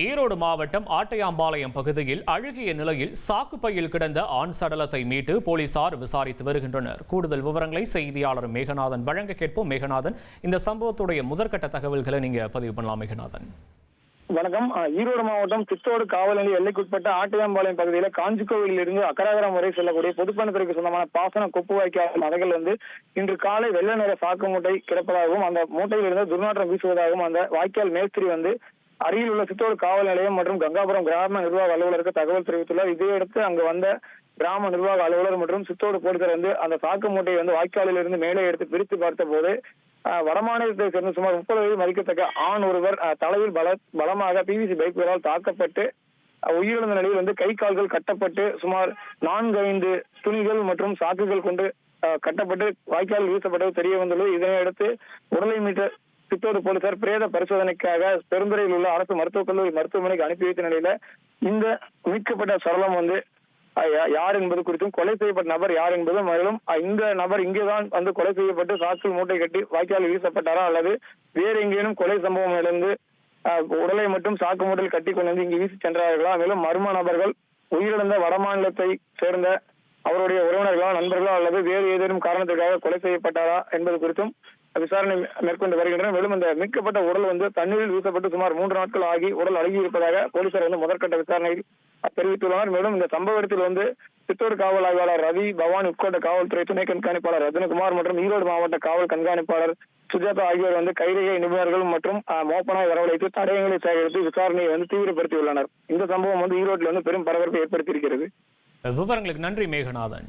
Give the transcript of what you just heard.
ஈரோடு மாவட்டம் ஆட்டையாம்பாளையம் பகுதியில் அழுகிய நிலையில் சாக்குப்பையில் கிடந்த ஆண் சடலத்தை மீட்டு போலீசார் விசாரித்து வருகின்றனர். கூடுதல் விவரங்களை செய்தியாளர் மேகநாதன் வழங்க கேட்போம். மேகநாதன் இந்த சம்பவத்துடைய முதற்கட்ட தகவல்களை நீங்க பதிவு பண்ணலாம் மேகநாதன். வணக்கம். ஈரோடு மாவட்டம் சித்தோடு காவல் நிலைய எல்லைக்குட்பட்ட ஆட்டையாம்பாளையம் பகுதியில காஞ்சிக்கோவிலில் இருந்து அக்கராகரம் வரை செல்லக்கூடிய பொதுப்பணத்திற்கு சொந்தமான பாசன கொப்பு வாய்க்கால் மலைகள் வந்து இன்று காலை வெள்ளை நிற சாக்கு மூட்டை கிடப்பதாகவும் அந்த மூட்டையில் இருந்து துர்நாற்றம் வீசுவதாகவும் அந்த வாய்க்கால் மேஸ்திரி வந்து அருகில் உள்ள சித்தோடு காவல் நிலையம் மற்றும் கங்காபுரம் கிராம நிர்வாக அலுவலருக்கு தகவல் தெரிவித்துள்ளார். இதையடுத்து அங்கு வந்த கிராம நிர்வாக அலுவலர் மற்றும் சித்தோடு போலீசார் வந்து அந்த சாக்கு மூட்டையை வந்து வாய்க்காலில் இருந்து மேலே எடுத்து பிரித்து பார்த்த போது வடமாநிலத்தை சேர்ந்த சுமார் முப்பது வயது மதிக்கத்தக்க ஆண் ஒருவர் தலையில் பல பலமாக பிவிசி பைக்குகளால் தாக்கப்பட்டு உயிரிழந்த நிலையில் வந்து கை கால்கள் கட்டப்பட்டு சுமார் நான்கு ஐந்து துணிகள் மற்றும் சாக்குகள் கொண்டு கட்டப்பட்டு வாய்க்கால் வீசப்பட்டது தெரிய வந்துள்ளது. இதனையடுத்து உடலை மீட்ட சித்தோடு போலீசார் பிரேத பரிசோதனைக்காக பெருந்துறையில் உள்ள அரசு மருத்துவக் கல்லூரி மருத்துவமனைக்கு அனுப்பி வைத்த நிலையில இந்த மீட்கப்பட்ட சரளம் வந்து யார் என்பது குறித்தும் கொலை செய்யப்பட்ட நபர் யார் என்பதும் மேலும் இந்த நபர் இங்கேதான் வந்து கொலை செய்யப்பட்டு சாக்கில் மூட்டை கட்டி வாய்க்கால் வீசப்பட்டாரா அல்லது வேறு எங்கேனும் கொலை சம்பவம் இழந்து உடலை மட்டும் சாக்கு மூட்டையில் கட்டி கொண்டு வந்து இங்கு வீசி சென்றார்களா? மேலும் மர்ம நபர்கள் உயிரிழந்த வடமாநிலத்தை சேர்ந்த அவருடைய உறவினர்களா நண்பர்களா அல்லது வேறு ஏதேனும் காரணத்திற்காக கொலை செய்யப்பட்டாரா என்பது குறித்தும் விசாரணை மேற்கொண்டு வருகின்றனர். மேலும் இந்த மீட்கப்பட்ட உடல் வந்து தண்ணீரில் வீசப்பட்டு சுமார் மூன்று நாட்கள் ஆகி உடல் அழுகி இருப்பதாக போலீசார் வந்து முதற்கட்ட விசாரணையில் தெரிவித்துள்ளனர். மேலும் இந்த சம்பவ இடத்தில் வந்து சித்தூர் காவல் ஆய்வாளர் ரவி பவானி உட்கோட்ட காவல்துறை துணை கண்காணிப்பாளர் ரத்னகுமார் மற்றும் ஈரோடு மாவட்ட காவல் கண்காணிப்பாளர் சுஜாதா ஆகியோர் வந்து கைரேகை நிபுணர்கள் மற்றும் மோப்பனாய் வரவழைத்து தடயங்களை சேகரித்து விசாரணையை வந்து தீவிரப்படுத்தியுள்ளனர். இந்த சம்பவம் வந்து ஈரோட்டில் வந்து பெரும் பரபரப்பை ஏற்படுத்தியிருக்கிறது. விவரங்களுக்கு நன்றி மேகநாதன்.